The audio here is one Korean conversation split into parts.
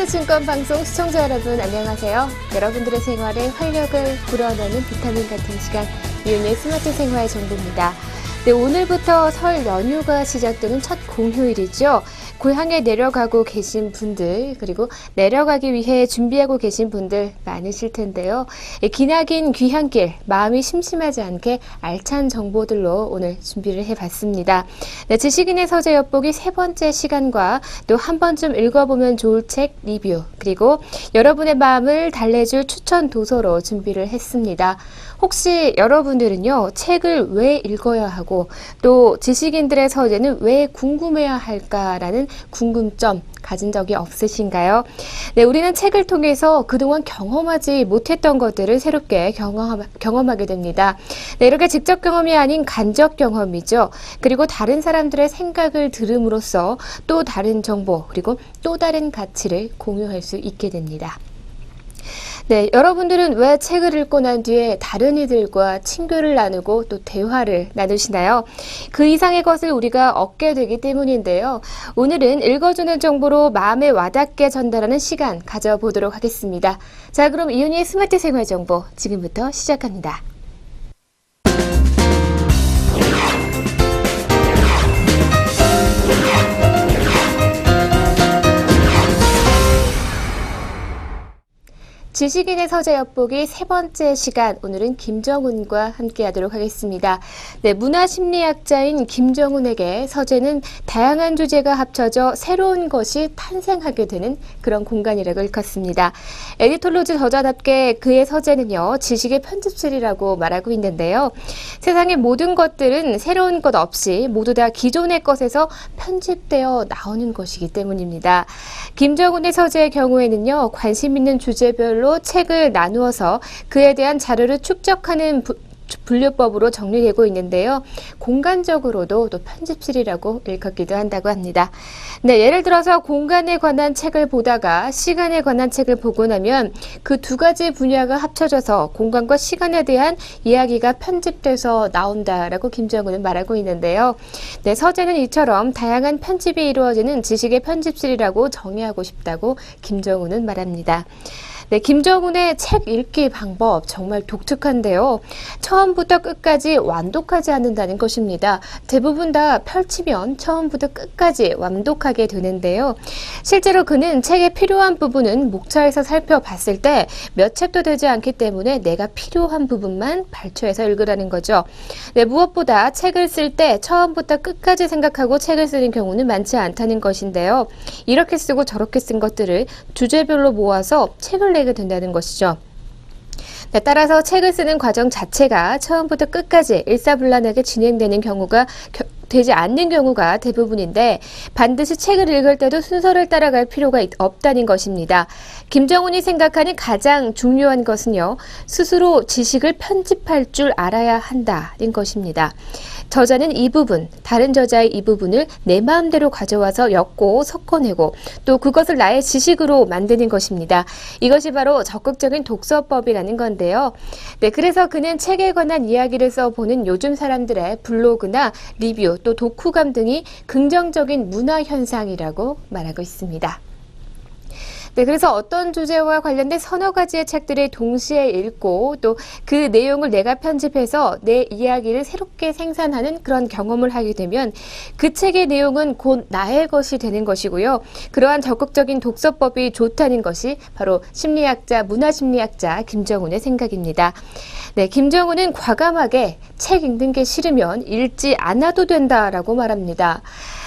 SS증권 방송 시청자 여러분 안녕하세요. 여러분들의 생활에 활력을 불어넣는 비타민 같은 시간 이윤의 스마트 생활 정보입니다. 네, 오늘부터 설 연휴가 시작되는 첫 공휴일이죠. 고향에 내려가고 계신 분들 그리고 내려가기 위해 준비하고 계신 분들 많으실 텐데요. 예, 기나긴 귀향길 마음이 심심하지 않게 알찬 정보들로 오늘 준비를 해봤습니다. 네, 지식인의 서재 엿보기 세 번째 시간과 또 한 번쯤 읽어보면 좋을 책 리뷰 그리고 여러분의 마음을 달래줄 추천 도서로 준비를 했습니다. 혹시 여러분들은요 책을 왜 읽어야 하고 또 지식인들의 서재는 왜 궁금해야 할까라는 궁금점 가진 적이 없으신가요? 네, 우리는 책을 통해서 그동안 경험하지 못했던 것들을 새롭게 경험, 경험하 게 됩니다. 네, 이렇게 직접 경험이 아닌 간접 경험이죠. 그리고 다른 사람들의 생각을 들음으로써 또 다른 정보, 그리고 또 다른 가치를 공유할 수 있게 됩니다. 네, 여러분들은 왜 책을 읽고 난 뒤에 다른 이들과 친교를 나누고 또 대화를 나누시나요? 그 이상의 것을 우리가 얻게 되기 때문인데요. 오늘은 읽어주는 정보로 마음에 와닿게 전달하는 시간 가져보도록 하겠습니다. 자, 그럼 이윤희의 스마트 생활 정보 지금부터 시작합니다. 지식인의 서재 엿보기 세 번째 시간 오늘은 김정훈과 함께하도록 하겠습니다. 네, 문화심리학자인 김정훈에게 서재는 다양한 주제가 합쳐져 새로운 것이 탄생하게 되는 그런 공간이라고 일컫습니다. 에디톨로즈 저자답게 그의 서재는요 지식의 편집실이라고 말하고 있는데요. 세상의 모든 것들은 새로운 것 없이 모두 다 기존의 것에서 편집되어 나오는 것이기 때문입니다. 김정훈의 서재의 경우에는요 관심 있는 주제별로 책을 나누어서 그에 대한 자료를 축적하는 부, 분류법으로 정리되고 있는데요. 공간적으로도 또 편집실이라고 일컫기도 한다고 합니다. 네, 예를 들어서 공간에 관한 책을 보다가 시간에 관한 책을 보고 나면 그 두 가지 분야가 합쳐져서 공간과 시간에 대한 이야기가 편집돼서 나온다라고 김정은은 말하고 있는데요. 네, 서재는 이처럼 다양한 편집이 이루어지는 지식의 편집실이라고 정의하고 싶다고 김정은은 말합니다. 네, 김정훈의 책 읽기 방법 정말 독특한데요. 처음부터 끝까지 완독하지 않는다는 것입니다. 대부분 다 펼치면 처음부터 끝까지 완독하게 되는데요. 실제로 그는 책에 필요한 부분은 목차에서 살펴봤을 때 몇 챕도 되지 않기 때문에 내가 필요한 부분만 발췌해서 읽으라는 거죠. 네, 무엇보다 책을 쓸 때 처음부터 끝까지 생각하고 책을 쓰는 경우는 많지 않다는 것인데요. 이렇게 쓰고 저렇게 쓴 것들을 주제별로 모아서 책을 내게 된다는 것이죠. 네, 따라서 책을 쓰는 과정 자체가 처음부터 끝까지 일사불란하게 진행되는 경우가 되지 않는 경우가 대부분인데 반드시 책을 읽을 때도 순서를 따라갈 필요가 없다는 것입니다. 김정훈이 생각하는 가장 중요한 것은요, 스스로 지식을 편집할 줄 알아야 한다는 것입니다. 저자는 이 부분, 다른 저자의 이 부분을 내 마음대로 가져와서 엮고 섞어내고 또 그것을 나의 지식으로 만드는 것입니다. 이것이 바로 적극적인 독서법이라는 건데요. 네, 그래서 그는 책에 관한 이야기를 써보는 요즘 사람들의 블로그나 리뷰 또 독후감 등이 긍정적인 문화 현상이라고 말하고 있습니다. 네, 그래서 어떤 주제와 관련된 서너 가지의 책들을 동시에 읽고 또 그 내용을 내가 편집해서 내 이야기를 새롭게 생산하는 그런 경험을 하게 되면 그 책의 내용은 곧 나의 것이 되는 것이고요. 그러한 적극적인 독서법이 좋다는 것이 바로 심리학자, 문화심리학자 김정훈의 생각입니다. 네, 김정훈은 과감하게 책 읽는 게 싫으면 읽지 않아도 된다라고 말합니다.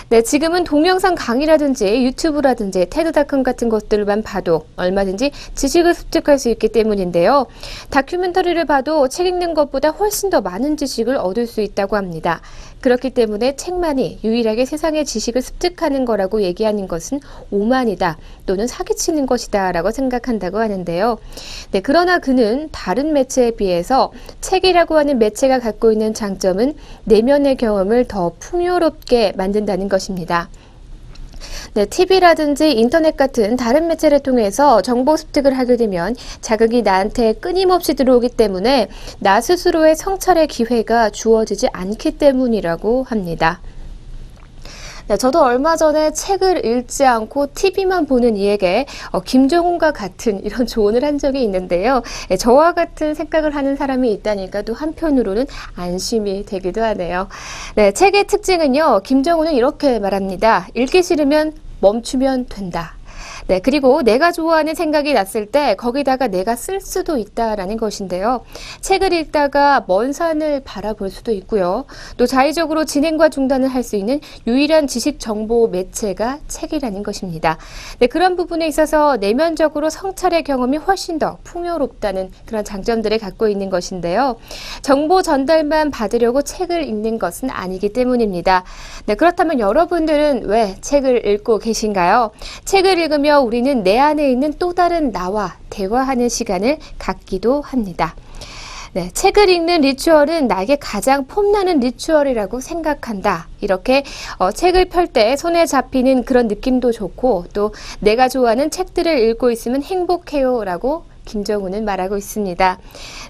네, 지금은 동영상 강의라든지 유튜브라든지 테드닷컴 같은 것들만 봐도 얼마든지 지식을 습득할 수 있기 때문인데요. 다큐멘터리를 봐도 책 읽는 것보다 훨씬 더 많은 지식을 얻을 수 있다고 합니다. 그렇기 때문에 책만이 유일하게 세상의 지식을 습득하는 거라고 얘기하는 것은 오만이다 또는 사기치는 것이다 라고 생각한다고 하는데요. 네, 그러나 그는 다른 매체에 비해서 책이라고 하는 매체가 갖고 있는 장점은 내면의 경험을 더 풍요롭게 만든다는 것입니다. 네, TV라든지 인터넷 같은 다른 매체를 통해서 정보 습득을 하게 되면 자극이 나한테 끊임없이 들어오기 때문에 나 스스로의 성찰의 기회가 주어지지 않기 때문이라고 합니다. 네, 저도 얼마 전에 책을 읽지 않고 TV만 보는 이에게 어, 김정은과 같은 이런 조언을 한 적이 있는데요. 네, 저와 같은 생각을 하는 사람이 있다니까 또 한편으로는 안심이 되기도 하네요. 네, 책의 특징은요. 김정은은 이렇게 말합니다. 읽기 싫으면 멈추면 된다. 네, 그리고 내가 좋아하는 생각이 났을 때 거기다가 내가 쓸 수도 있다라는 것인데요. 책을 읽다가 먼 산을 바라볼 수도 있고요. 또 자의적으로 진행과 중단을 할 수 있는 유일한 지식 정보 매체가 책이라는 것입니다. 네, 그런 부분에 있어서 내면적으로 성찰의 경험이 훨씬 더 풍요롭다는 그런 장점들을 갖고 있는 것인데요. 정보 전달만 받으려고 책을 읽는 것은 아니기 때문입니다. 네, 그렇다면 여러분들은 왜 책을 읽고 계신가요? 책을 읽으 며 우리는 내 안에 있는 또 다른 나와 대화하는 시간을 갖기도 합니다. 네, 책을 읽는 리추얼은 나에게 가장 폼나는 리추얼이라고 생각한다. 이렇게 어, 책을 펼 때 손에 잡히는 그런 느낌도 좋고 또 내가 좋아하는 책들을 읽고 있으면 행복해요라고 김정우는 말하고 있습니다.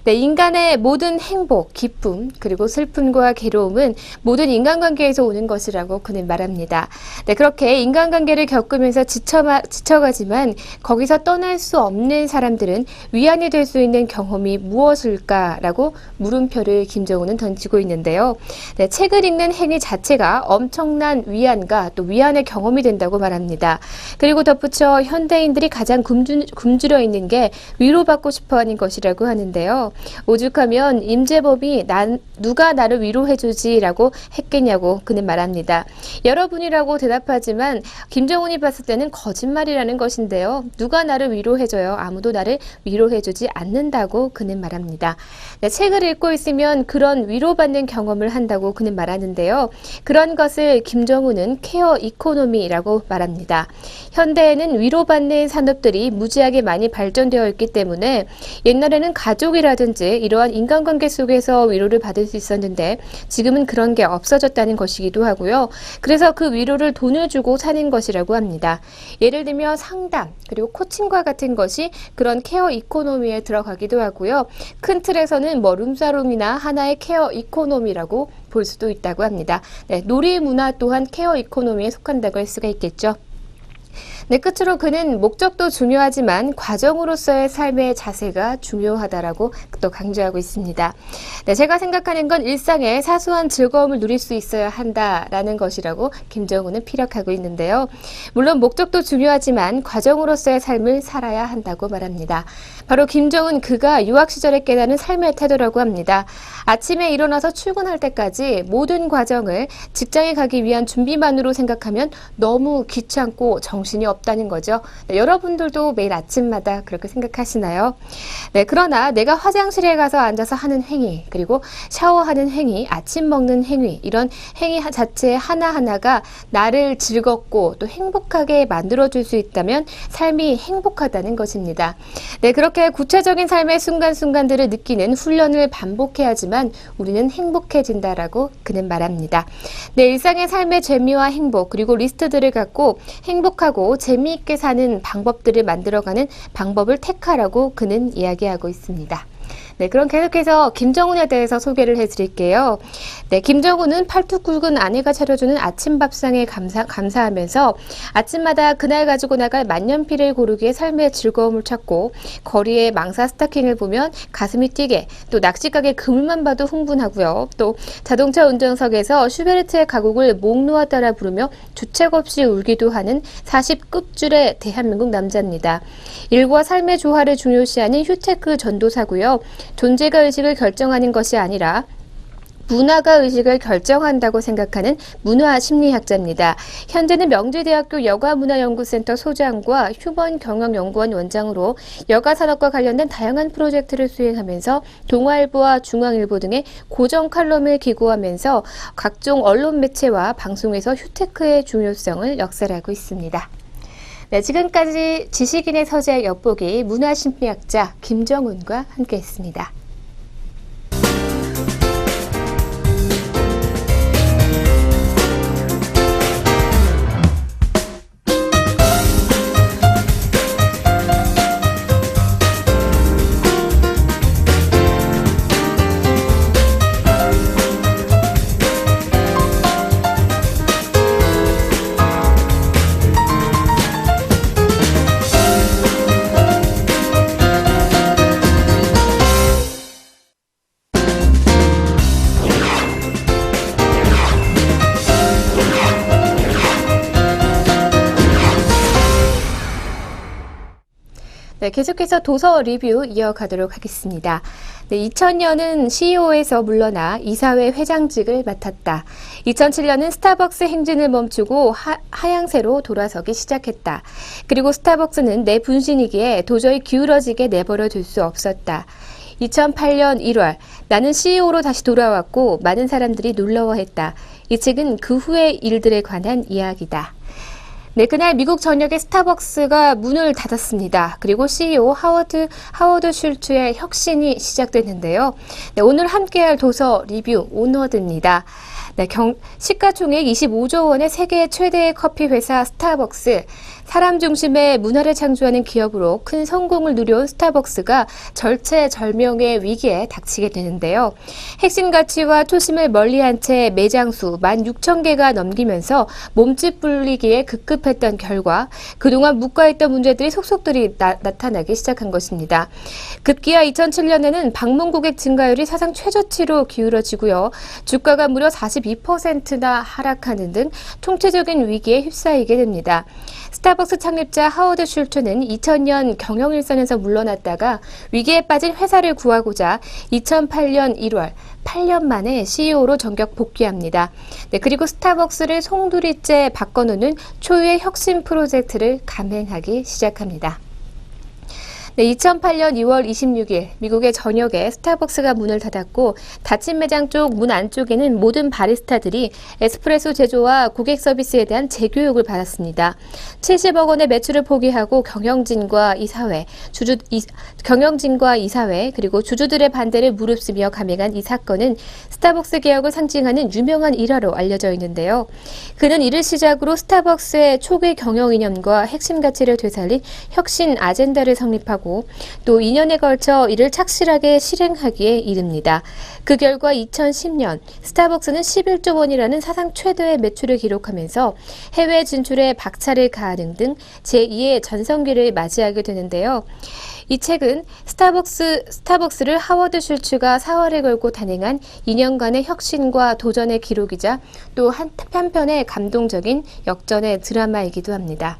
네, 인간의 모든 행복, 기쁨, 그리고 슬픔과 괴로움은 모든 인간관계에서 오는 것이라고 그는 말합니다. 네, 그렇게 인간관계를 겪으면서 지쳐, 지쳐가지만 거기서 떠날 수 없는 사람들은 위안이 될 수 있는 경험이 무엇일까라고 물음표를 김정우는 던지고 있는데요. 네, 책을 읽는 행위 자체가 엄청난 위안과 또 위안의 경험이 된다고 말합니다. 그리고 덧붙여 현대인들이 가장 굶주, 굶주려 있는 게 위로받고 싶어 하는 것이라고 하는데요. 오죽하면 임재범이 난, 누가 나를 위로해주지라고 했겠냐고 그는 말합니다. 여러분이라고 대답하지만 김정은이 봤을 때는 거짓말이라는 것인데요. 누가 나를 위로해줘요? 아무도 나를 위로해주지 않는다고 그는 말합니다. 네, 책을 읽고 있으면 그런 위로받는 경험을 한다고 그는 말하는데요. 그런 것을 김정은은 케어 이코노미라고 말합니다. 현대에는 위로받는 산업들이 무지하게 많이 발전되어 있기 때문에 옛날에는 가족이라든지 이러한 인간관계 속에서 위로를 받을 수 있었는데 지금은 그런 게 없어졌다는 것이기도 하고요. 그래서 그 위로를 돈을 주고 사는 것이라고 합니다. 예를 들면 상담 그리고 코칭과 같은 것이 그런 케어 이코노미에 들어가기도 하고요. 큰 틀에서는 뭐 룸사롱이나 하나의 케어 이코노미라고 볼 수도 있다고 합니다. 네, 놀이 문화 또한 케어 이코노미에 속한다고 할 수가 있겠죠. 네, 끝으로 그는 목적도 중요하지만 과정으로서의 삶의 자세가 중요하다라고 또 강조하고 있습니다. 네, 제가 생각하는 건 일상에 사소한 즐거움을 누릴 수 있어야 한다라는 것이라고 김정은은 피력하고 있는데요. 물론 목적도 중요하지만 과정으로서의 삶을 살아야 한다고 말합니다. 바로 김정은 그가 유학 시절에 깨닫는 삶의 태도라고 합니다. 아침에 일어나서 출근할 때까지 모든 과정을 직장에 가기 위한 준비만으로 생각하면 너무 귀찮고 정신이 없 다는 거죠. 네, 여러분들도 매일 아침마다 그렇게 생각하시나요? 네, 그러나 내가 화장실에 가서 앉아서 하는 행위, 그리고 샤워하는 행위, 아침 먹는 행위, 이런 행위 자체 하나하나가 나를 즐겁고 또 행복하게 만들어줄 수 있다면 삶이 행복하다는 것입니다. 네, 그렇게 구체적인 삶의 순간순간들을 느끼는 훈련을 반복해야지만 우리는 행복해진다라고 그는 말합니다. 네, 일상의 삶의 재미와 행복, 그리고 리스트들을 갖고 행복하고 재미있게 사는 방법들을 만들어가는 방법을 택하라고 그는 이야기하고 있습니다. 네, 그럼 계속해서 김정은에 대해서 소개를 해드릴게요. 네, 김정은은 팔뚝 굵은 아내가 차려주는 아침 밥상에 감사, 감사하면서 아침마다 그날 가지고 나갈 만년필을 고르기에 삶의 즐거움을 찾고 거리에 망사 스타킹을 보면 가슴이 뛰게 또 낚시가게 그물만 봐도 흥분하고요. 또 자동차 운전석에서 슈베르트의 가곡을 목 놓아 따라 부르며 주책 없이 울기도 하는 40급줄의 대한민국 남자입니다. 일과 삶의 조화를 중요시하는 휴테크 전도사고요. 존재가 의식을 결정하는 것이 아니라 문화가 의식을 결정한다고 생각하는 문화 심리학자입니다. 현재는 명지대학교 여가문화연구센터 소장과 휴먼 경영연구원 원장으로 여가 산업과 관련된 다양한 프로젝트를 수행하면서 동아일보와 중앙일보 등의 고정 칼럼을 기고하면서 각종 언론 매체와 방송에서 휴테크의 중요성을 역설하고 있습니다. 네, 지금까지 지식인의 서재 엿보기 문화심리학자 김정훈과 함께했습니다. 네, 계속해서 도서 리뷰 이어가도록 하겠습니다. 네, 2000년은 CEO에서 물러나 이사회 회장직을 맡았다. 2007년은 스타벅스 행진을 멈추고 하, 하향세로 돌아서기 시작했다. 그리고 스타벅스는 내 분신이기에 도저히 기울어지게 내버려 둘 수 없었다. 2008년 1월 나는 CEO로 다시 돌아왔고 많은 사람들이 놀라워했다. 이 책은 그 후의 일들에 관한 이야기다. 네, 그날 미국 전역의 스타벅스가 문을 닫았습니다. 그리고 CEO 하워드, 하워드 슐츠의 혁신이 시작됐는데요. 네, 오늘 함께할 도서 리뷰 온워드입니다. 네, 경, 시가총액 25조 원의 세계 최대의 커피 회사 스타벅스. 사람 중심의 문화를 창조하는 기업으로 큰 성공을 누려온 스타벅스가 절체절명의 위기에 닥치게 되는데요. 핵심 가치와 초심을 멀리한 채 매장 수 16,000개가 넘기면서 몸집 불리기에 급급했던 결과 그동안 묵과했던 문제들이 속속들이 나, 나타나기 시작한 것입니다. 급기야 2007년에는 방문 고객 증가율이 사상 최저치로 기울어지고요. 주가가 무려 42%나 하락하는 등 총체적인 위기에 휩싸이게 됩니다. 스타 벅스 창립자 하워드 슐트는 2000년 경영 일선에서 물러났다가 위기에 빠진 회사를 구하고자 2008년 1월 8년 만에 CEO로 전격 복귀합니다. 네, 그리고 스타벅스를 송두리째 바꿔놓는 초유의 혁신 프로젝트를 감행하기 시작합니다. 네, 2008년 2월 26일 미국의 전역에 스타벅스가 문을 닫았고 닫힌 매장 쪽 문 안쪽에는 모든 바리스타들이 에스프레소 제조와 고객 서비스에 대한 재교육을 받았습니다. 70억 원의 매출을 포기하고 경영진과 이사회, 주주 이, 경영진과 이사회 그리고 주주들의 반대를 무릅쓰며 감행한 이 사건은 스타벅스 개혁을 상징하는 유명한 일화로 알려져 있는데요. 그는 이를 시작으로 스타벅스의 초기 경영 이념과 핵심 가치를 되살린 혁신 아젠다를 성립하고 하고 또 2년에 걸쳐 이를 착실하게 실행하기에 이릅니다. 그 결과 2010년 스타벅스는 11조 원이라는 사상 최대의 매출을 기록하면서 해외 진출에 박차를 가하는 등 제2의 전성기를 맞이하게 되는데요. 이 책은 스타벅스, 스타벅스를 하워드 슐츠가 4월에 걸고 단행한 2년간의 혁신과 도전의 기록이자 또 한편의 감동적인 역전의 드라마이기도 합니다.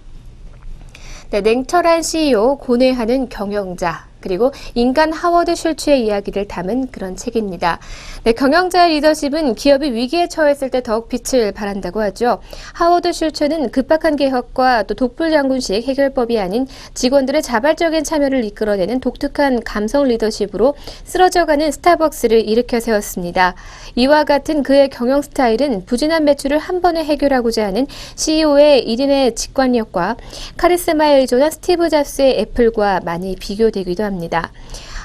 네, 냉철한 CEO, 고뇌하는 경영자, 그리고 인간 하워드 슐츠의 이야기를 담은 그런 책입니다. 네, 경영자의 리더십은 기업이 위기에 처했을 때 더욱 빛을 발한다고 하죠. 하워드 슐츠는 급박한 개혁과 또 독불장군식 해결법이 아닌 직원들의 자발적인 참여를 이끌어내는 독특한 감성 리더십으로 쓰러져가는 스타벅스를 일으켜 세웠습니다. 이와 같은 그의 경영 스타일은 부진한 매출을 한 번에 해결하고자 하는 CEO의 1인의 직관력과 카리스마에 의존한 스티브 잡스의 애플과 많이 비교되기도 합니다. 합니다.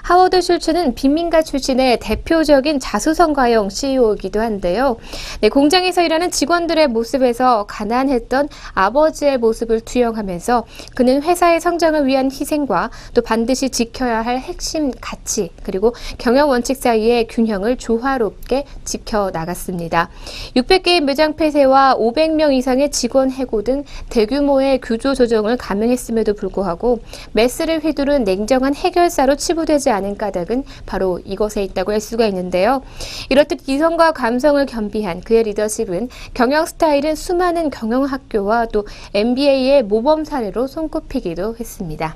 하워드 슐츠는 빈민가 출신의 대표적인 자수성가형 CEO이기도 한데요. 네, 공장에서 일하는 직원들의 모습에서 가난했던 아버지의 모습을 투영하면서 그는 회사의 성장을 위한 희생과 또 반드시 지켜야 할 핵심 가치 그리고 경영 원칙 사이의 균형을 조화롭게 지켜 나갔습니다. 600개의 매장 폐쇄와 500명 이상의 직원 해고 등 대규모의 규조 조정을 감행했음에도 불구하고 메스를 휘두른 냉정한 해결사로 치부되지 않 않은 까닭은 바로 이것에 있다고 할 수가 있는데요. 이렇듯 이성과 감성을 겸비한 그의 리더십은 경영 스타일은 수많은 경영학교와 또 MBA의 모범 사례로 손꼽히기도 했습니다.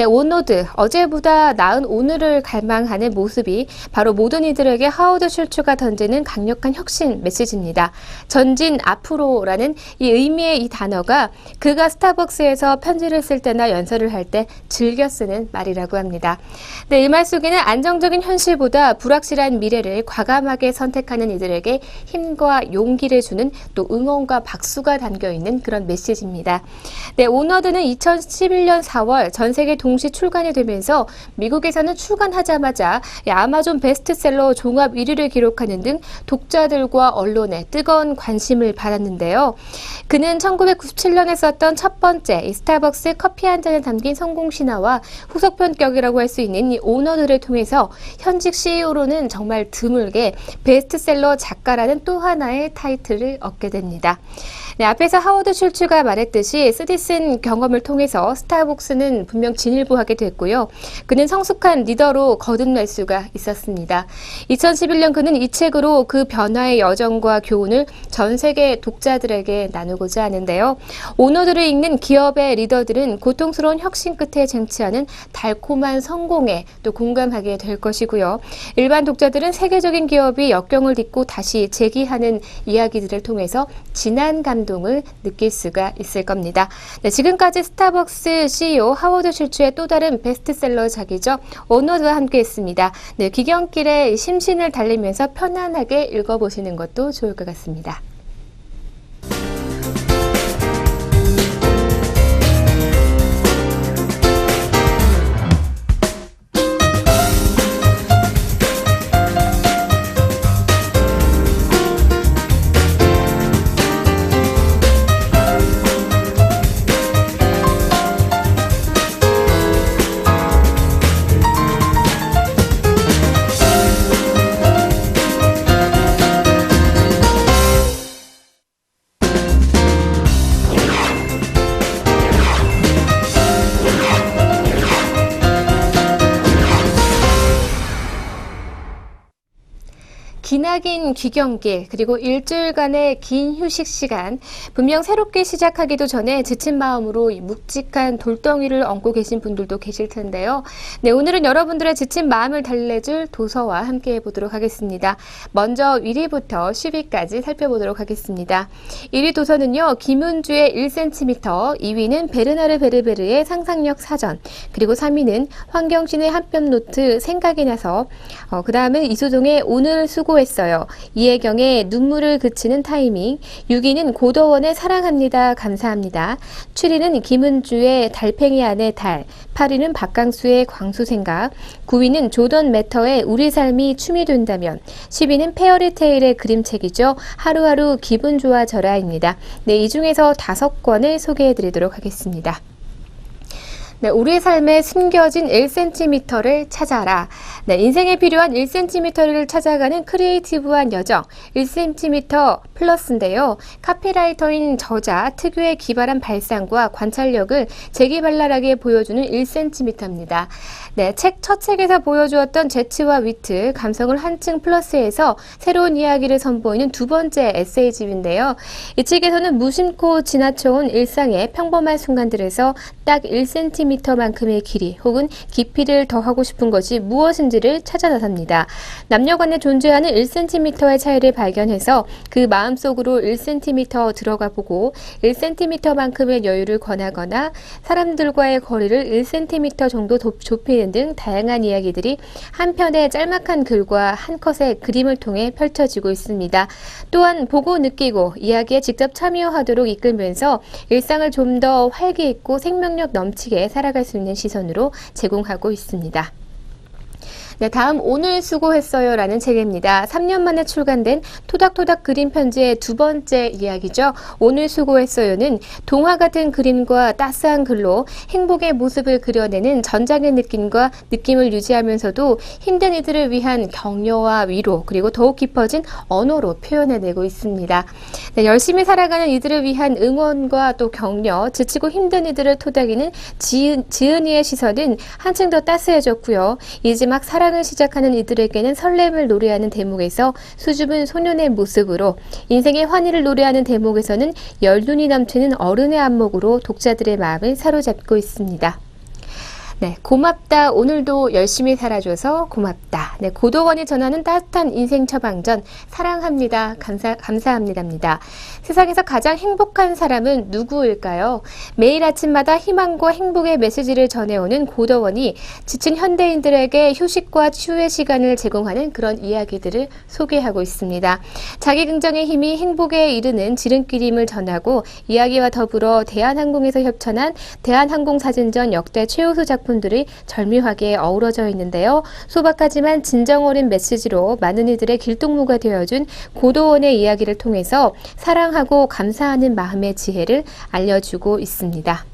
네, 온노드 어제보다 나은 오늘을 갈망하는 모습이 바로 모든 이들에게 하워드 슐츠가 던지는 강력한 혁신 메시지입니다. 전진 앞으로라는 이 의미의 이 단어가 그가 스타벅스에서 편지를 쓸 때나 연설을 할 때 즐겨 쓰는 말이라고 합니다. 네, 이 말 속에는 안정적인 현실보다 불확실한 미래를 과감하게 선택하는 이들에게 힘과 용기를 주는 또 응원과 박수가 담겨 있는 그런 메시지입니다. 네, 온워드는 2011년 4월 전 세계 동시 출간이 되면서 미국에서는 출간하자마자 아마존 베스트셀러 종합 1위를 기록하는 등 독자들과 언론의 뜨거운 관심을 받았는데요. 그는 1997년에 썼던 첫 번째 스타벅스 커피 한 잔에 담긴 성공 신화와 후속 편격이라고 할 수 있는 이 오너들을 통해서 현직 CEO로는 정말 드물게 베스트셀러 작가라는 또 하나의 타이틀을 얻게 됩니다. 네, 앞에서 하워드 슐츠가 말했듯이 쓰디슨 경험을 통해서 스타벅스는 분명 진 일보하게 됐고요. 그는 성숙한 리더로 거듭날 수가 있었습니다. 2011년 그는 이 책으로 그 변화의 여정과 교훈을 전 세계 독자들에게 나누고자 하는데요. 오너들을 읽는 기업의 리더들은 고통스러운 혁신 끝에 쟁취하는 달콤한 성공에 또 공감하게 될 것이고요. 일반 독자들은 세계적인 기업이 역경을 딛고 다시 재기하는 이야기들을 통해서 진한 감동을 느낄 수가 있을 겁니다. 네, 지금까지 스타벅스 CEO 하워드 슐츠의 또 다른 베스트셀러작이죠. 오너드와 함께했습니다. 네, 귀경길에 심신을 달리면서 편안하게 읽어보시는 것도 좋을 것 같습니다. 기나긴 귀경길 그리고 일주일간의 긴 휴식 시간 분명 새롭게 시작하기도 전에 지친 마음으로 이 묵직한 돌덩이를 얹고 계신 분들도 계실 텐데요. 네, 오늘은 여러분들의 지친 마음을 달래줄 도서와 함께 해보도록 하겠습니다. 먼저 1위부터 10위까지 살펴보도록 하겠습니다. 1위 도서는요. 김은주의 1cm, 2위는 베르나르 베르베르의 상상력 사전, 그리고 3위는 황경신의 한뼘 노트 생각이 나서 어, 그 다음은 이수종의 오늘 수고했어요. 이혜경의 눈물을 그치는 타이밍. 6위는 고도원의 사랑합니다. 감사합니다. 7위는 김은주의 달팽이 안의 달. 8위는 박강수의 광수생각. 9위는 조던 매터의 우리 삶이 춤이 된다면. 10위는 페어리테일의 그림책이죠. 하루하루 기분 좋아져라입니다. 네, 이 중에서 다섯 권을 소개해 드리도록 하겠습니다. 네, 우리 삶에 숨겨진 1cm를 찾아라. 네, 인생에 필요한 1cm를 찾아가는 크리에이티브한 여정. 1cm 플러스인데요. 카피라이터인 저자 특유의 기발한 발상과 관찰력을 재기발랄하게 보여주는 1cm입니다. 네, 책 첫 책에서 보여주었던 재치와 위트, 감성을 한층 플러스해서 새로운 이야기를 선보이는 두 번째 에세이집인데요. 이 책에서는 무심코 지나쳐온 일상의 평범한 순간들에서 딱 1cm만큼의 길이 혹은 깊이를 더하고 싶은 것이 무엇인지를 찾아 나섭니다. 남녀 간에 존재하는 1cm의 차이를 발견해서 그 마음속으로 1cm 들어가 보고 1cm만큼의 여유를 권하거나 사람들과의 거리를 1cm 정도 좁히 는등 다양한 이야기들이 한 편의 짤막한 글과 한 컷의 그림을 통해 펼쳐지고 있습니다. 또한 보고 느끼고 이야기에 직접 참여하도록 이끌면서 일상을 좀 더 활기 있고 생명력 넘치게 살아갈 수 있는 시선으로 제공하고 있습니다. 네, 다음 오늘 수고했어요라는 책입니다. 3년 만에 출간된 토닥토닥 그림 편지의 두 번째 이야기죠. 오늘 수고했어요는 동화 같은 그림과 따스한 글로 행복의 모습을 그려내는 전장의 느낌과 느낌을 유지하면서도 힘든 이들을 위한 격려와 위로 그리고 더욱 깊어진 언어로 표현해내고 있습니다. 네, 열심히 살아가는 이들을 위한 응원과 또 격려, 지치고 힘든 이들을 토닥이는 지은, 지은이의 시선은 한층 더 따스해졌고요. 이제 막 살아 사랑을 시작하는 이들에게는 설렘을 노래하는 대목에서 수줍은 소년의 모습으로 인생의 환희를 노래하는 대목에서는 열눈이 넘치는 어른의 안목으로 독자들의 마음을 사로잡고 있습니다. 네, 고맙다. 오늘도 열심히 살아줘서 고맙다. 네, 고도원이 전하는 따뜻한 인생 처방전, 사랑합니다. 감사, 감사합니다입니다. 세상에서 가장 행복한 사람은 누구일까요? 매일 아침마다 희망과 행복의 메시지를 전해오는 고도원이 지친 현대인들에게 휴식과 치유의 시간을 제공하는 그런 이야기들을 소개하고 있습니다. 자기 긍정의 힘이 행복에 이르는 지름길임을 전하고 이야기와 더불어 대한항공에서 협찬한 대한항공사진전 역대 최우수 작품 작품들이 절묘하게 어우러져 있는데요. 소박하지만 진정 어린 메시지로 많은 이들의 길동무가 되어준 고도원의 이야기를 통해서 사랑하고 감사하는 마음의 지혜를 알려주고 있습니다.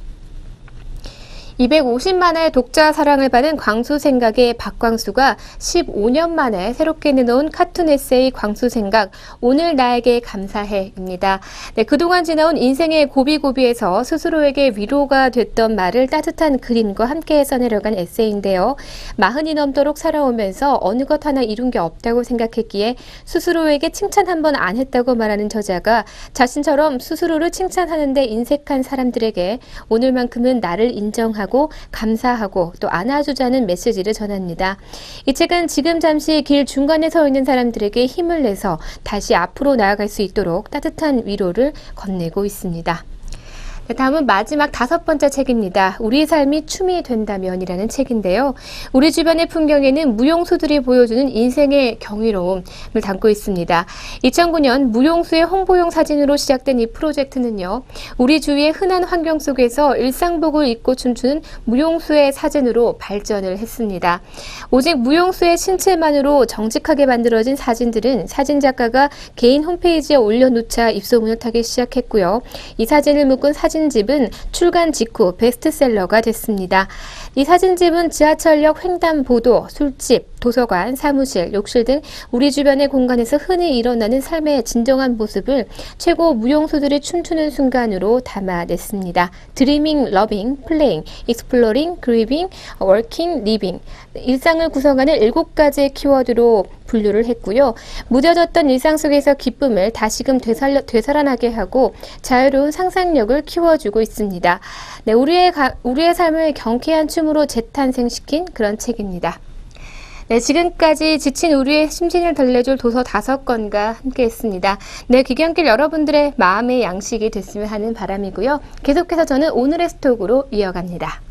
250만의 독자 사랑을 받은 광수 생각의 박광수가 15년 만에 새롭게 내놓은 카툰 에세이 광수 생각 오늘 나에게 감사해입니다. 네, 그동안 지나온 인생의 고비고비에서 스스로에게 위로가 됐던 말을 따뜻한 그림과 함께 써내려간 에세이인데요. 마흔이 넘도록 살아오면서 어느 것 하나 이룬 게 없다고 생각했기에 스스로에게 칭찬 한 번 안 했다고 말하는 저자가 자신처럼 스스로를 칭찬하는데 인색한 사람들에게 오늘만큼은 나를 인정하고 인정하고 감사하고 또 안아주자는 메시지를 전합니다. 이 책은 지금 잠시 길 중간에 서 있는 사람들에게 힘을 내서 다시 앞으로 나아갈 수 있도록 따뜻한 위로를 건네고 있습니다. 네, 다음은 마지막 다섯 번째 책입니다. 우리 삶이 춤이 된다면이라는 책인데요. 우리 주변의 풍경에는 무용수들이 보여주는 인생의 경이로움을 담고 있습니다. 2009년 무용수의 홍보용 사진으로 시작된 이 프로젝트는요. 우리 주위의 흔한 환경 속에서 일상복을 입고 춤추는 무용수의 사진으로 발전을 했습니다. 오직 무용수의 신체만으로 정직하게 만들어진 사진들은 사진 작가가 개인 홈페이지에 올려놓자 입소문을 타기 시작했고요. 이 사진을 묶은 사진 사진집은 출간 직후 베스트셀러가 됐습니다. 이 사진집은 지하철역 횡단보도, 술집, 도서관, 사무실, 욕실 등 우리 주변의 공간에서 흔히 일어나는 삶의 진정한 모습을 최고 무용수들이 춤추는 순간으로 담아냈습니다. 드리밍, 러빙, 플레잉, 익스플로링, 그리빙, 워킹, 리빙 일상을 구성하는 일곱 가지의 키워드로 분류를 했고요. 무뎌졌던 일상 속에서 기쁨을 다시금 되살려, 되살아나게 하고 자유로운 상상력을 키워주고 있습니다. 네, 우리의, 가, 우리의 삶을 경쾌한 춤으로 재탄생시킨 그런 책입니다. 네, 지금까지 지친 우리의 심신을 달래줄 도서 다섯 권과 함께 했습니다. 네, 귀경길 여러분들의 마음의 양식이 됐으면 하는 바람이고요. 계속해서 저는 오늘의 스톡으로 이어갑니다.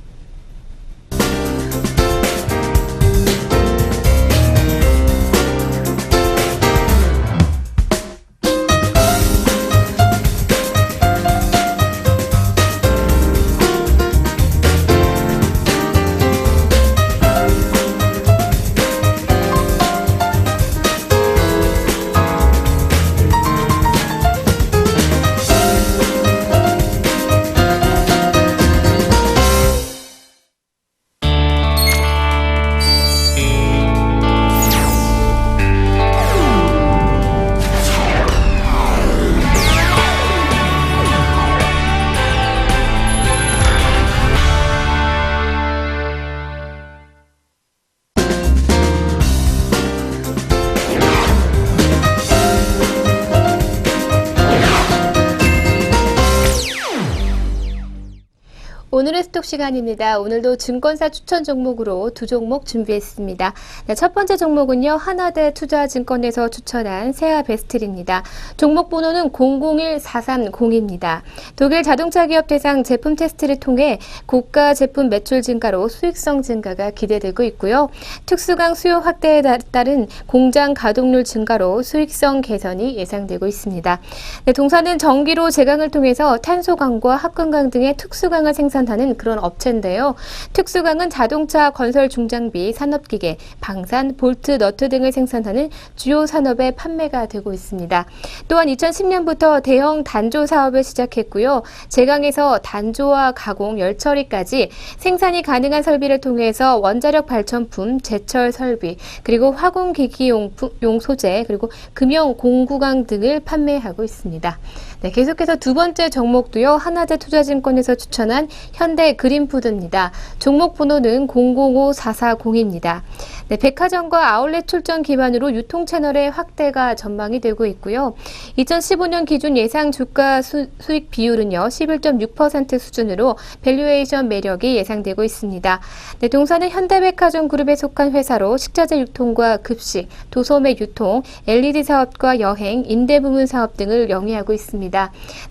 스톡 시간입니다. 오늘도 증권사 추천 종목으로 두 종목 준비했습니다. 네, 첫 번째 종목은요. 하나대 투자증권에서 추천한 세아 베스트입니다. 종목 번호는 001430입니다. 독일 자동차 기업 대상 제품 테스트를 통해 고가 제품 매출 증가로 수익성 증가가 기대되고 있고요. 특수강 수요 확대에 따른 공장 가동률 증가로 수익성 개선이 예상되고 있습니다. 네, 동사는 전기로 제강을 통해서 탄소강과 합금강 등의 특수강을 생산 생산하는 그런 업체인데요. 특수강은 자동차, 건설 중장비, 산업기계, 방산, 볼트, 너트 등을 생산하는 주요 산업에 판매가 되고 있습니다. 또한 2010년부터 대형 단조 사업을 시작했고요. 제강에서 단조와 가공, 열처리까지 생산이 가능한 설비를 통해서 원자력 발전품, 제철 설비, 그리고 화공기기용 소재, 그리고 금형 공구강 등을 판매하고 있습니다. 네, 계속해서 두 번째 종목도요. 하나대 투자증권에서 추천한 현대 그린푸드입니다. 종목 번호는 005440입니다. 네, 백화점과 아울렛 출전 기반으로 유통 채널의 확대가 전망이 되고 있고요. 2015년 기준 예상 주가 수, 익 비율은요. 11.6% 수준으로 밸류에이션 매력이 예상되고 있습니다. 네, 동사는 현대백화점 그룹에 속한 회사로 식자재 유통과 급식, 도소매 유통, LED 사업과 여행, 임대 부문 사업 등을 영위하고 있습니다.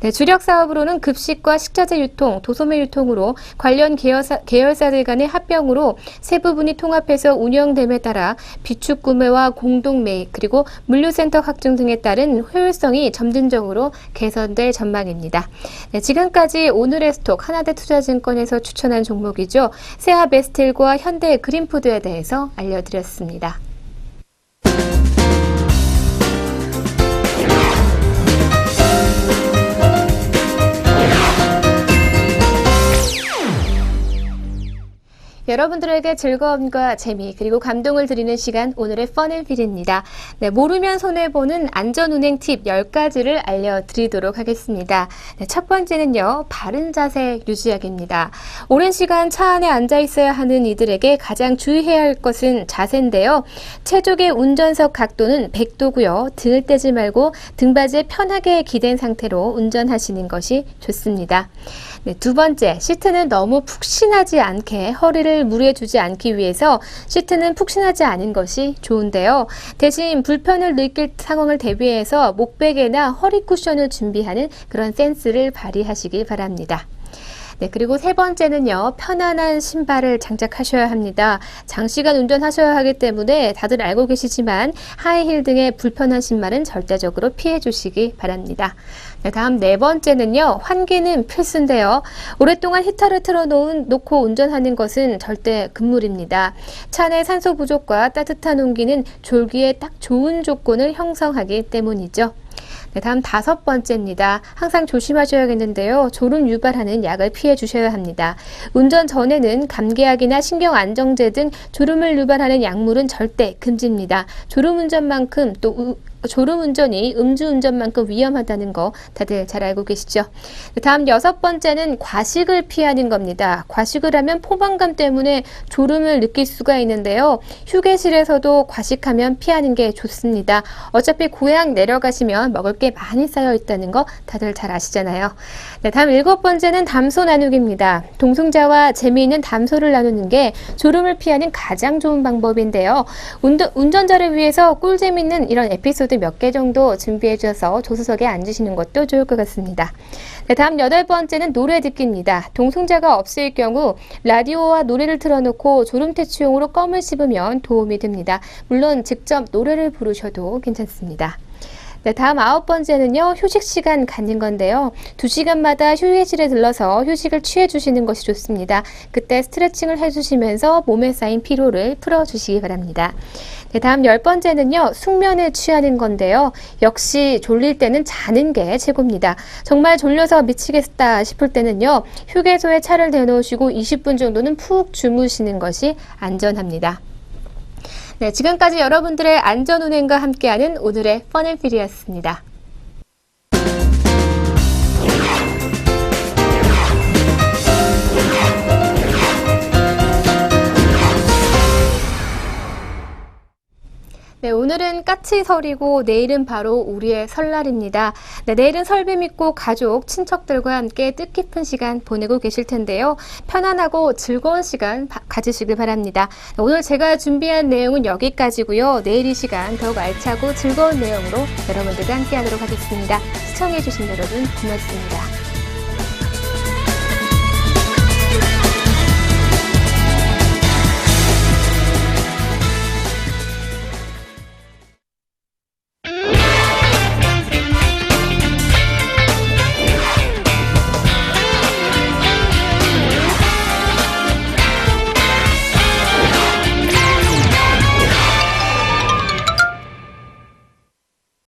네, 주력 사업으로는 급식과 식자재 유통, 도소매 유통으로 관련 계열사, 계열사들 간의 합병으로 세 부분이 통합해서 운영되 됨에 따라 비축 구매와 공동 매입 그리고 물류센터 확충 등에 따른 효율성이 점진적으로 개선될 전망입니다. 네, 지금까지 오늘의 스톡 하나대 투자증권에서 추천한 종목이죠. 세아베스틸과 현대 그린푸드에 대해서 알려드렸습니다. 여러분들에게 즐거움과 재미 그리고 감동을 드리는 시간 오늘의 펀앤필입니다. 네, 모르면 손해보는 안전운행 팁 10가지를 알려드리도록 하겠습니다. 네, 첫 번째는요. 바른 자세 유지하기입니다. 오랜 시간 차 안에 앉아 있어야 하는 이들에게 가장 주의해야 할 것은 자세인데요. 체족의 운전석 각도는 100도고요. 등을 떼지 말고 등받이에 편하게 기댄 상태로 운전하시는 것이 좋습니다. 네, 두 번째, 시트는 너무 푹신하지 않게 허리를 무리해 주지 않기 위해서 시트는 푹신하지 않은 것이 좋은데요. 대신 불편을 느낄 상황을 대비해서 목베개나 허리 쿠션을 준비하는 그런 센스를 발휘하시기 바랍니다. 네, 그리고 세 번째는요, 편안한 신발을 장착하셔야 합니다. 장시간 운전하셔야 하기 때문에 다들 알고 계시지만 하이힐 등의 불편한 신발은 절대적으로 피해 주시기 바랍니다. 네, 다음 네 번째는요, 환기는 필수인데요. 오랫동안 히터를 틀어놓은, 놓고 운전하는 것은 절대 금물입니다. 차 내 산소 부족과 따뜻한 온기는 졸기에 딱 좋은 조건을 형성하기 때문이죠. 네, 다음 다섯 번째입니다. 항상 조심하셔야겠는데요. 졸음 유발하는 약을 피해 주셔야 합니다. 운전 전에는 감기약이나 신경 안정제 등 졸음을 유발하는 약물은 절대 금지입니다. 졸음 운전만큼 또 우, 졸음 운전이 음주 운전만큼 위험하다는 거 다들 잘 알고 계시죠? 네, 다음 여섯 번째는 과식을 피하는 겁니다. 과식을 하면 포만감 때문에 졸음을 느낄 수가 있는데요. 휴게실에서도 과식하면 피하는 게 좋습니다. 어차피 고향 내려가시면 먹을 게 많이 쌓여 있다는 거 다들 잘 아시잖아요. 네, 다음 일곱 번째는 담소 나누기입니다. 동승자와 재미있는 담소를 나누는 게 졸음을 피하는 가장 좋은 방법인데요. 운전, 운전자를 위해서 꿀 재밌는 이런 에피소드 몇 개 정도 준비해 주셔서 조수석에 앉으시는 것도 좋을 것 같습니다. 네, 다음 여덟 번째는 노래 듣기입니다. 동승자가 없을 경우 라디오와 노래를 틀어놓고 졸음 퇴치용으로 껌을 씹으면 도움이 됩니다. 물론 직접 노래를 부르셔도 괜찮습니다. 네, 다음 아홉 번째는요, 휴식 시간 갖는 건데요. 두 시간마다 휴게실에 들러서 휴식을 취해 주시는 것이 좋습니다. 그때 스트레칭을 해 주시면서 몸에 쌓인 피로를 풀어 주시기 바랍니다. 네, 다음 열 번째는요, 숙면을 취하는 건데요. 역시 졸릴 때는 자는 게 최고입니다. 정말 졸려서 미치겠다 싶을 때는요, 휴게소에 차를 대놓으시고 20분 정도는 푹 주무시는 것이 안전합니다. 네, 지금까지 여러분들의 안전운행과 함께하는 오늘의 펀앤필이었습니다. 오늘은 까치설이고 내일은 바로 우리의 설날입니다. 네, 내일은 설비 믿고 가족, 친척들과 함께 뜻깊은 시간 보내고 계실 텐데요. 편안하고 즐거운 시간 바, 가지시길 바랍니다. 네, 오늘 제가 준비한 내용은 여기까지고요. 내일 이 시간 더욱 알차고 즐거운 내용으로 여러분들과 함께 하도록 하겠습니다. 시청해주신 여러분 고맙습니다.